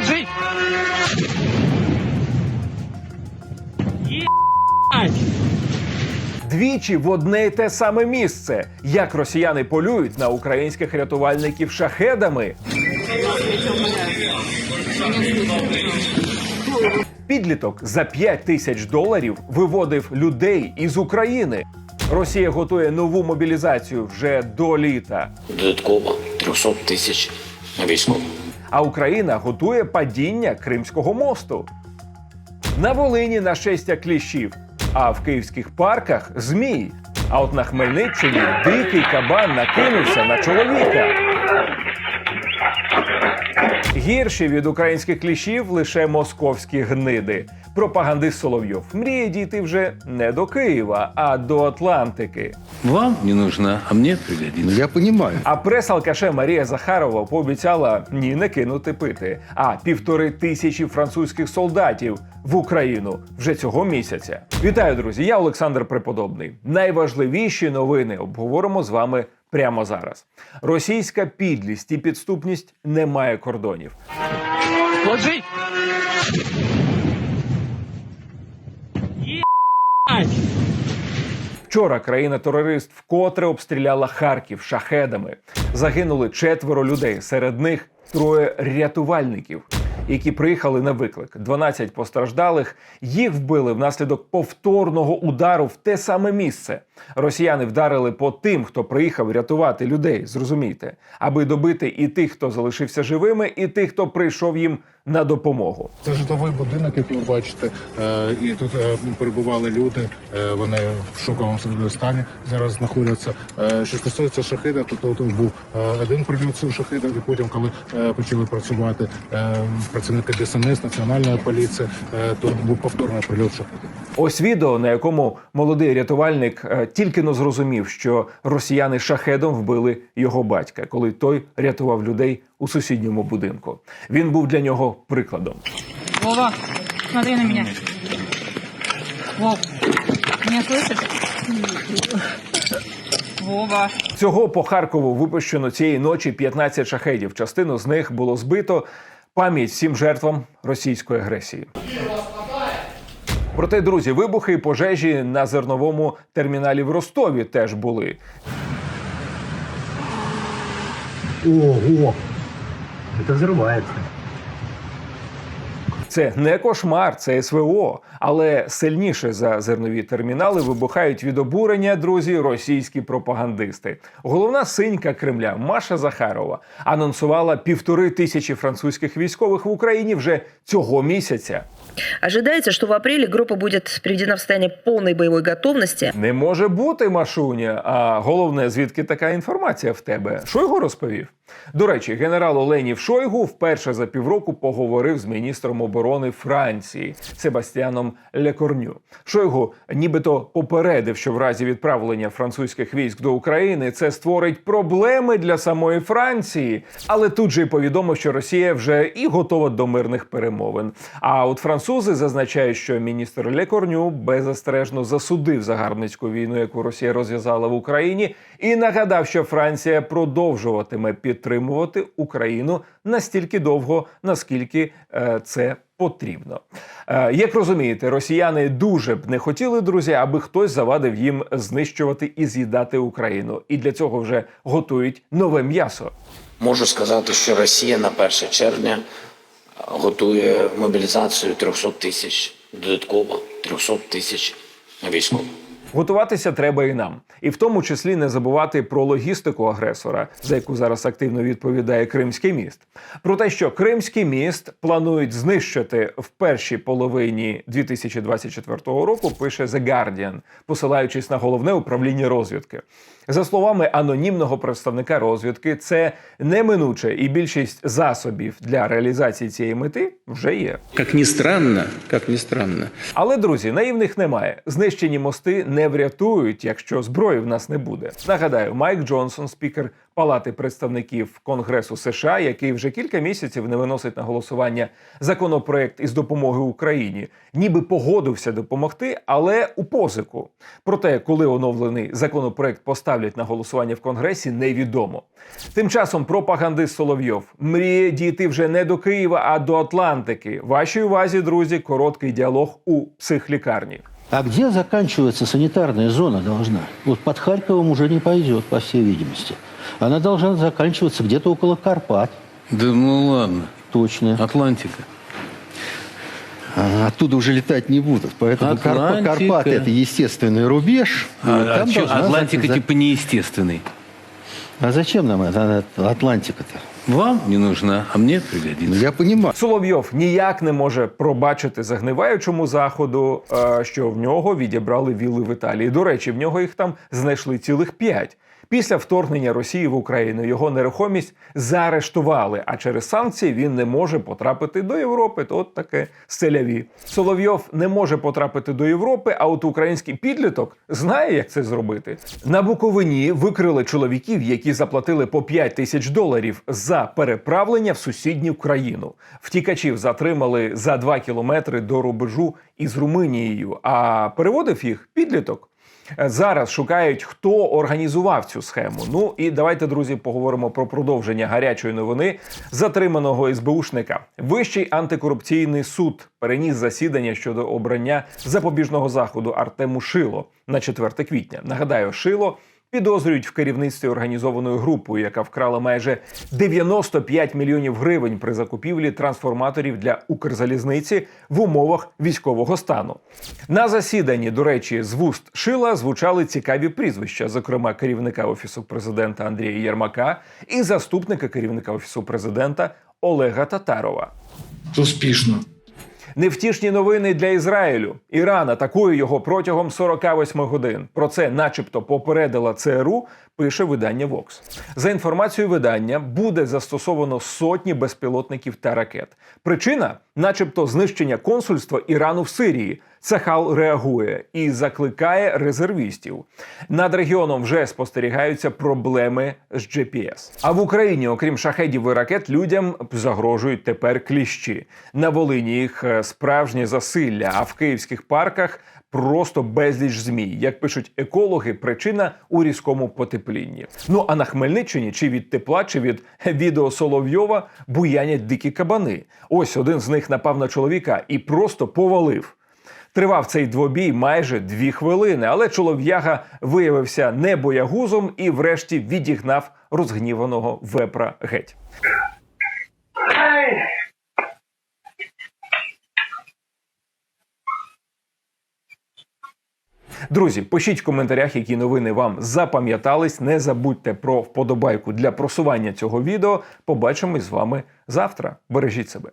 Отжи! Двічі в одне й те саме місце. Як росіяни полюють на українських рятувальників шахедами. Підліток за 5 тисяч доларів виводив людей із України. Росія готує нову мобілізацію вже до літа. додатково 300 тисяч військових. А Україна готує падіння Кримського мосту. На Волині нашестя кліщів, а в київських парках змій. А от на Хмельниччині дикий кабан накинувся на чоловіка. Гірші від українських кліщів лише московські гниди. Пропагандист Соловйов мріє дійти вже не до Києва, а до Атлантики. Вам не нужна, а мне пригодится. Я понимаю. А прес-алкаше Марія Захарова пообіцяла ні не кинути пити, а півтори тисячі французьких солдатів в Україну вже цього місяця. Вітаю, друзі! Я Олександр Преподобний. Найважливіші новини обговоримо з вами прямо зараз. Російська підлість і підступність не має кордонів. Отжи! Вчора країна-терорист вкотре обстріляла Харків шахедами. Загинули четверо людей. Серед них троє рятувальників, які приїхали на виклик. 12 постраждалих. Їх вбили внаслідок повторного удару в те саме місце. Росіяни вдарили по тим, хто приїхав рятувати людей. Зрозумійте, аби добити і тих, хто залишився живими, і тих, хто прийшов їм на допомогу. Це житловий будинок, як ви бачите, е, і тут е, перебували люди. е, Вони в шоковому стані зараз знаходяться. Що стосується шахида, то тут був один прильот шахида, і потім, коли почали працювати працівники ДСНС, національної поліції, то був повторний прильот шахида. Ось відео, на якому молодий рятувальник е, тільки но зрозумів, що росіяни шахедом вбили його батька, коли той рятував людей у сусідньому будинку. Він був для нього прикладом. Вова, смотри на меня. Вов, меня слышишь? Вова. Всього по Харкову випущено цієї ночі 15 шахедів. Частину з них було збито. Пам'ять всім жертвам російської агресії. Проте, друзі, вибухи і пожежі на зерновому терміналі в Ростові теж були. Ого! Це взрывается. Це не кошмар, це СВО. Але сильніше за зернові термінали вибухають від обурення, друзі, російські пропагандисти. Головна синька Кремля Маша Захарова анонсувала півтори тисячі французьких військових в Україні вже цього місяця. Ожидается, что в апреле группа будет приведена в состояние полной боевой готовности. Не може бути, Машуня. А головне, звідки така інформація в тебе? Шойгу розповів. До речі, генерал Оленів Шойгу вперше за півроку поговорив з міністром оборони Франції Себастьяном Лекорню. Шойгу нібито попередив, що в разі відправлення французьких військ до України це створить проблеми для самої Франції. Але тут же й повідомив, що Росія вже і готова до мирних перемовин. А от французи зазначають, що міністр Лекорню беззастережно засудив загарбницьку війну, яку Росія розв'язала в Україні, і нагадав, що Франція продовжуватиме підтримувати Україну настільки довго, наскільки е, це потрібно. Е, як розумієте, росіяни дуже б не хотіли, друзі, аби хтось завадив їм знищувати і з'їдати Україну, і для цього вже готують нове м'ясо. Можу сказати, що Росія на 1 червня готує мобілізацію 300 тисяч, додатково 300 тисяч військових. Готуватися треба і нам, і в тому числі не забувати про логістику агресора, за яку зараз активно відповідає Кримський міст. Про те, що Кримський міст планують знищити в першій половині 2024 року, пише The Guardian, посилаючись на головне управління розвідки. За словами анонімного представника розвідки, це неминуче, і більшість засобів для реалізації цієї мети вже є. Как ни странно, как ни странно, Але друзі, наївних немає. Знищені мости не врятують, якщо зброї в нас не буде. Нагадаю, Майк Джонсон, спікер Палати представників Конгресу США, який вже кілька місяців не виносить на голосування законопроект із допомоги Україні, ніби погодився допомогти, але у позику. Проте, коли оновлений законопроект поставлять на голосування в Конгресі, невідомо. Тим часом пропагандист Соловйов мріє дійти вже не до Києва, а до Атлантики. Вашій увазі, друзі, короткий діалог у психлікарні. А где заканчивается санитарная зона должна? Вот под Харьковом уже не пойдет, по всей видимости. Она должна заканчиваться где-то около Карпат. Да ну ладно. Точно. Атлантика. А, Оттуда уже летать не будут. Поэтому Атлантика. Карпаты – это естественный рубеж. А, Вот а там чё, Атлантика за- типа неестественный. А зачем нам Атлантика-то? Вам не нужна, а мені пригодиться. Ну, я понимаю. Соловйов ніяк не може пробачити загниваючому заходу, е, що в нього відібрали віли в Італії. До речі, в нього їх там знайшли цілих п'ять. Після вторгнення Росії в Україну його нерухомість заарештували, а через санкції він не може потрапити до Європи. То от таке селяві. Соловйов не може потрапити до Європи, а от український підліток знає, як це зробити. На Буковині викрили чоловіків, які заплатили по 5 тисяч доларів за переправлення в сусідню країну. Втікачів затримали за 2 кілометри до рубежу із Румунією, а переводив їх підліток. Зараз шукають, хто організував цю схему. Ну і давайте, друзі, поговоримо про продовження гарячої новини затриманого СБУшника. Вищий антикорупційний суд переніс засідання щодо обрання запобіжного заходу Артему Шило на 4 квітня. Нагадаю, Шило. Підозрюють в керівництві організованою групою, яка вкрала майже 95 мільйонів гривень при закупівлі трансформаторів для Укрзалізниці в умовах військового стану. На засіданні, до речі, з вуст Шила звучали цікаві прізвища, зокрема керівника офісу президента Андрія Єрмака і заступника керівника офісу президента Олега Татарова. Успішно. Невтішні новини для Ізраїлю. Іран атакує його протягом 48 годин. Про це, начебто, попередила ЦРУ. Пише видання Vox. За інформацією видання, буде застосовано сотні безпілотників та ракет. Причина, начебто, знищення консульства Ірану в Сирії. Цахал реагує і закликає резервістів. Над регіоном вже спостерігаються проблеми з GPS. А в Україні, окрім шахедів і ракет, людям загрожують тепер кліщі. На Волині їх е, справжнє засилля, а в київських парках просто безліч змій. Як пишуть екологи, причина у різкому потеплінні. Ну а на Хмельниччині чи від тепла, чи від відео Соловйова буянять дикі кабани. Ось один з них напав на чоловіка і просто повалив. Тривав цей двобій майже дві хвилини, але чолов'яга виявився не боягузом і, врешті, відігнав розгніваного вепра геть. Друзі, пишіть в коментарях, які новини вам запам'ятались. Не забудьте про вподобайку для просування цього відео. Побачимось з вами завтра. Бережіть себе.